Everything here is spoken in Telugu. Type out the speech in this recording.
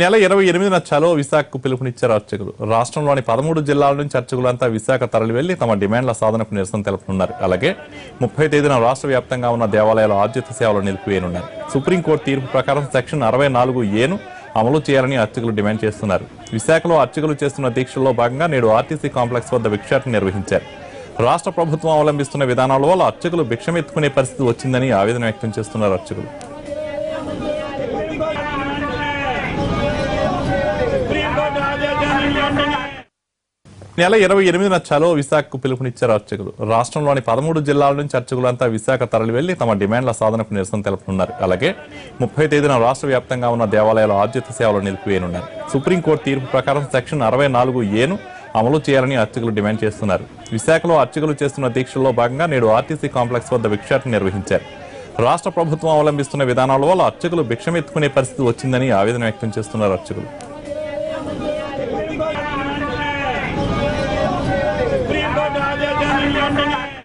నెల ఇరవై ఎనిమిదిన చలో విశాఖకు పిలుపునిచ్చారు అర్చకులు రాష్ట్రంలోని పదమూడు జిల్లాల నుంచి అర్చకులంతా విశాఖ తరలి వెళ్ళి తమ డిమాండ్ల సాధనకు నిరసన తెలుపనున్నారు. అలాగే ముప్పై తేదీన రాష్ట్ర వ్యాప్తంగా ఉన్న దేవాలయాల ఆద్యత సేవలు నిలిపివేయనున్నారు. సుప్రీంకోర్టు తీర్పు ప్రకారం సెక్షన్ అరవై నాలుగు ఏను అమలు చేయాలని అర్చకులు డిమాండ్ చేస్తున్నారు. విశాఖలో అర్చకులు చేస్తున్న దీక్షల్లో భాగంగా నేడు ఆర్టీసీ కాంప్లెక్స్ వద్ద భిక్షాటన నిర్వహించారు. రాష్ట్ర ప్రభుత్వం అవలంబిస్తున్న విధానాల వల్ల అర్చకులు భిక్షమెత్తుకునే పరిస్థితి వచ్చిందని ఆవేదన వ్యక్తం చేస్తున్నారు అర్చకులు. నెల ఇరవై ఎనిమిదిన చలో విశాఖకు పిలుపునిచ్చారు అర్చకులు రాష్ట్రంలోని పదమూడు జిల్లాల నుంచి అర్చకులంతా విశాఖ తరలివెళ్ళి తమ డిమాండ్ల సాధనకు నిరసన తెలుపనున్నారు. అలాగే ముప్పై తేదీన రాష్ట్ర వ్యాప్తంగా ఉన్న దేవాలయాల ఆద్యత సేవలు నిలిపివేయనున్నారు. సుప్రీంకోర్టు తీర్పు ప్రకారం సెక్షన్ అరవై నాలుగు ఏను అమలు చేయాలని అర్చకులు డిమాండ్ చేస్తున్నారు. విశాఖలో అర్చకులు చేస్తున్న దీక్షల్లో భాగంగా నేడు ఆర్టీసీ కాంప్లెక్స్ వద్ద భిక్షాటన నిర్వహించారు. రాష్ట్ర ప్రభుత్వం అవలంబిస్తున్న విధానాల వల్ల అర్చకులు భిక్షమెత్తుకునే పరిస్థితి వచ్చిందని ఆవేదన వ్యక్తం చేస్తున్నారు అర్చకులు. London, London, London.